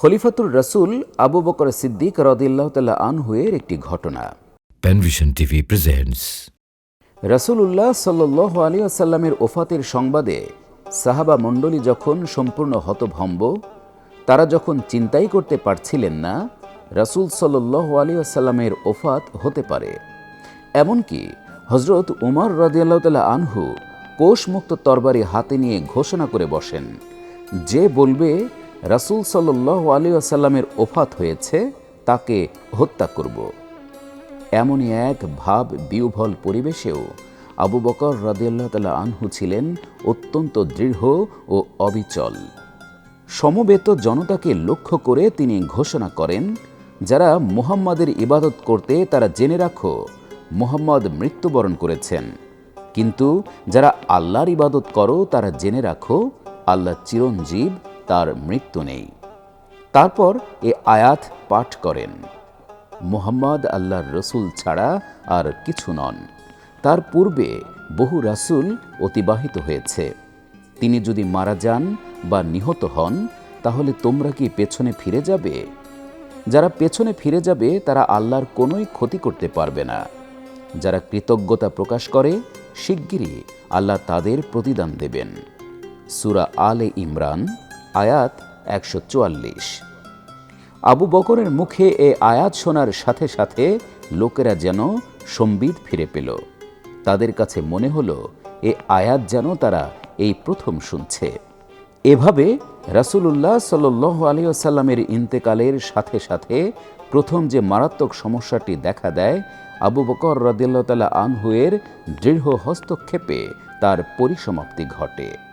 খলিফাতুর রসুল আবু বকর সিদ্দিক রদিল্লাহ তাল্লাহ আনহুয়ের একটি ঘটনা। Penvision TV presents রসুল্লাহ সাল্লাহ আলী আসাল্লামের ওফাতের সংবাদে সাহাবা মণ্ডলী যখন সম্পূর্ণ হতভম্ব তারা যখন চিন্তাই করতে পারছিলেন না রসুল সাল্লাহ আলী আসাল্লামের ওফাত হতে পারে। এমনকি হজরত উমর রদিয়াল্লাহ তাল্লাহ আনহু কোষমুক্ত তরবারি হাতে নিয়ে ঘোষণা করে বসেন যে বলবে রাসূল সাল্লাহ আলী আসাল্লামের ওফাত হয়েছে, তাকে হত্যা করব। এমনই এক ভাব বিউভল পরিবেশেও আবু বকর রাদিয়াল্লাহ তালা আনহু ছিলেন অত্যন্ত দৃঢ় ও অবিচল। সমবেত জনতাকে লক্ষ্য করে তিনি ঘোষণা করেন, যারা মুহাম্মাদের ইবাদত করতে তারা জেনে রাখো, মুহাম্মদ মৃত্যুবরণ করেছেন। কিন্তু যারা আল্লাহর ইবাদত করো তারা জেনে রাখো, আল্লাহ চিরঞ্জীব তার মৃত্যু নেই। তারপর এ আয়াত পাঠ করেন, মোহাম্মদ আল্লাহর রসুল ছাড়া আর কিছু নন। তার পূর্বে বহু রাসূল অতিবাহিত হয়েছে। তিনি যদি মারা যান বা নিহত হন, তাহলে তোমরা কি পেছনে ফিরে যাবে? যারা পেছনে ফিরে যাবে, তারা আল্লাহর কোনোই ক্ষতি করতে পারবে না। যারা কৃতজ্ঞতা প্রকাশ করে, শিগগিরই আল্লাহ তাদের প্রতিদান দেবেন। সুরা আলে ইমরান আয়াত একশো চুয়াল্লিশ। আবু বকরের মুখে এ আয়াত শোনার সাথে সাথে লোকেরা যেন সম্বিত ফিরে পেল। তাদের কাছে মনে হলো, এ আয়াত যেন তারা এই প্রথম শুনছে। এভাবে রাসূলুল্লাহ আলী আসাল্লামের ইন্তেকালের সাথে সাথে প্রথম যে মারাত্মক সমস্যাটি দেখা দেয়, আবু বকর রদিল্লা তালা আনহুয়ের দৃঢ় হস্তক্ষেপে তার পরিসমাপ্তি ঘটে।